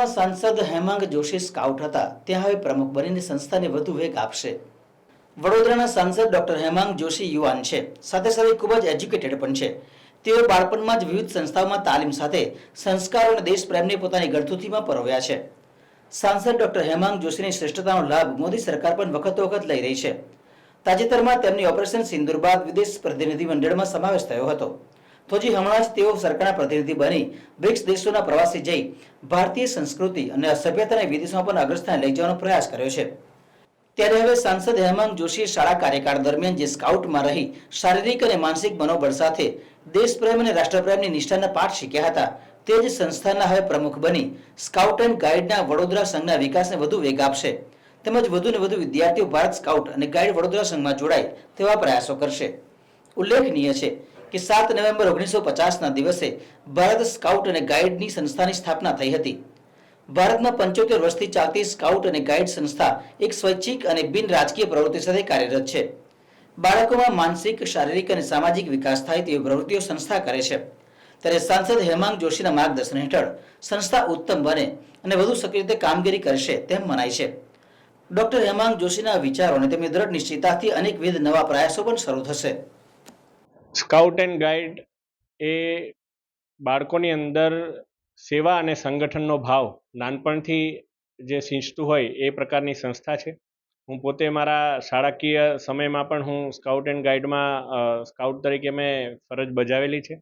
વડોદરાના સાંસદ હેમાંગ જોશી સ્કાઉટ હતા. ત્યાં હવે પ્રમુખ બનીને સંસ્થાને વધુ વેગ આપશે. વડોદરાના સાંસદ ડોક્ટર હેમાંગ જોશી યુવાન છે. સાથે સાથે ખૂબ જ એજ્યુકેટેડ પણ છે. તેઓ બાળપણમાં જ વિવિધ સંસ્થાઓમાં તાલીમ સાથે સંસ્કારો અને દેશપ્રેમને પોતાની ગળથુથીમાં પરોવ્યા છે. સાંસદ ડોક્ટર હેમાંગ જોશીની શ્રેષ્ઠતાનો લાભ મોદી સરકાર પણ વખતો વખત લઈ રહી છે. તાજેતરમાં તેમની ઓપરેશન સિંદુર બાદ વિદેશ પ્રતિનિધિ મંડળમાં સમાવેશ થયો હતો. તો હમણાં જ તેઓ સરકારના પ્રતિનિધિ બની, બ્રિક્સ દેશોના પ્રવાસે જઈ ભારતીય સંસ્કૃતિ અને સભ્યતાને વિદેશમાં પણ અગ્રસ્થાને લઈ જવાનો પ્રયાસ કર્યો છે. ત્યારે હવે સાંસદ હેમંત જોશી શાળા કાર્યકાળ દરમિયાન જે સ્કાઉટમાં રહી શારીરિક અને માનસિક મનોબળ સાથે દેશપ્રેમ અને રાષ્ટ્રપ્રેમની નિષ્ઠાના પાઠ શીખ્યા હતા. તે જ સંસ્થાના હવે પ્રમુખ બની. સ્કાઉટ એન્ડ ગાઈડના વડોદરા સંઘના વિકાસને વધુ વેગ આપશે. તેમજ વધુ ને વધુ વિદ્યાર્થીઓ ભારત સ્કાઉટ અને ગાઈડ વડોદરા સંઘમાં જોડાય તેવા પ્રયાસો કરશે. ઉલ્લેખનીય છે કે સાત નવેમ્બર ઓગણીસો પચાસના દિવસે ભારત સ્કાઉટ અને ગાઈડની સંસ્થાની સ્થાપના થઈ હતી. ભારતમાં પંચોતેર વર્ષથી ચાલતી સ્કાઉટ અને ગાઈડ સંસ્થા એક સ્વૈચ્છિક અને બિન રાજકીય પ્રવૃત્તિ સાથે કાર્યરત છે. બાળકોમાં માનસિક, શારીરિક અને સામાજિક વિકાસ થાય તેવી પ્રવૃત્તિઓ સંસ્થા કરે છે. ત્યારે સાંસદ હેમાંગ જોશીના માર્ગદર્શન હેઠળ સંસ્થા ઉત્તમ બને અને વધુ સક્રિય રીતે કામગીરી કરશે તેમ મનાય છે. ડોક્ટર હેમાંગ જોશીના વિચારો અને તેમની દ્રઢ નિશ્ચિતતાથી અનેકવિધ નવા પ્રયાસો પણ શરૂ થશે. સ્કાઉટ એન્ડ ગાઈડ એ બાળકોની અંદર સેવા અને સંગઠનનો ભાવ નાનપણથી જે સિંચતું હોય એ પ્રકારની સંસ્થા છે. હું પોતે મારા શાળાકીય સમયમાં પણ હું સ્કાઉટ એન્ડ ગાઈડમાં સ્કાઉટ તરીકે મેં ફરજ બજાવેલી છે.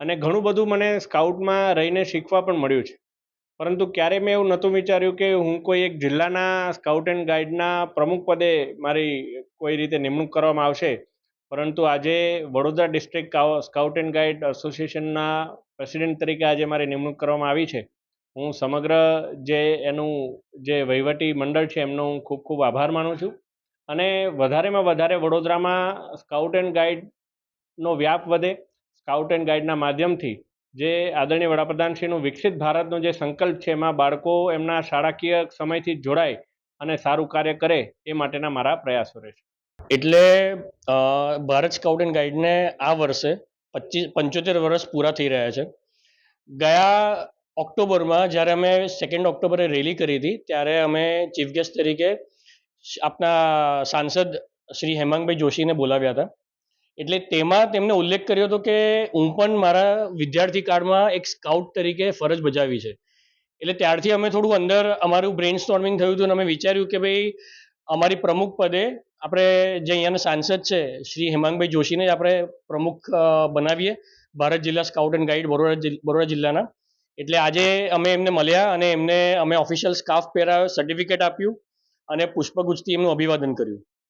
અને ઘણું બધું મને સ્કાઉટમાં રહીને શીખવા પણ મળ્યું છે. પરંતુ ક્યારે મેં એવું નહોતું વિચાર્યું કે હું કોઈ એક જિલ્લાના સ્કાઉટ એન્ડ ગાઈડના પ્રમુખ પદે મારી કોઈ રીતે નિમણૂક કરવામાં આવશે પરંતુ આજે Vadodara district scout and guide એસોસિએશનના પ્રેસિડેન્ટ તરીકે આજે મારી નિમણૂક કરવામાં આવી છે. હું સમગ્ર જે એનું જે વહીવટી મંડળ છે, એમનો હું ખૂબ ખૂબ આભાર માનું છું. અને વધારેમાં વધારે વડોદરામાં સ્કાઉટ એન્ડ ગાઈડનો વ્યાપ વધે. સ્કાઉટ એન્ડ ગાઈડના માધ્યમથી જે આદરણીય વડાપ્રધાનશ્રીનું વિકસિત ભારતનો જે સંકલ્પ છે, એમાં બાળકો એમના શાળાકીય સમયથી જોડાય અને સારું કાર્ય કરે એ માટેના મારા પ્રયાસો રહેશે. એટલે ભારત સ્કાઉટ એન્ડ ગાઈડને આ વર્ષે પચીસ, પંચોતેર વર્ષ પૂરા થઈ રહ્યા છે. ગયા ઓક્ટોબરમાં જ્યારે અમે સેકન્ડ ઓક્ટોબરે રેલી કરી હતી, ત્યારે અમે ચીફ ગેસ્ટ તરીકે આપના સાંસદ શ્રી હેમાંગભાઈ જોશીને બોલાવ્યા હતા. એટલે તેમાં તેમણે ઉલ્લેખ કર્યો હતો કે હું પણ મારા વિદ્યાર્થી કાળમાં એક સ્કાઉટ તરીકે ફરજ બજાવી છે. એટલે ત્યારથી અમે થોડું અંદર અમારું બ્રેન સ્ટોર્મિંગ થયું હતું અને અમે વિચાર્યું કે ભાઈ અમારી પ્રમુખ પદે આપણે જે અહીંયાના સાંસદ છે, શ્રી હેમાંગભાઈ જોશીને આપણે પ્રમુખ બનાવીએ, ભારત જિલ્લા scout and guide Baroda Baroda જિલ્લાના. એટલે આજે અમે એમને મળ્યા અને એમને અમે ઓફિશિયલ સ્કાફ પહેરાવ્યો સર્ટિફિકેટ આપ્યું અને પુષ્પગુચ્છથી એમનું અભિવાદન કર્યું.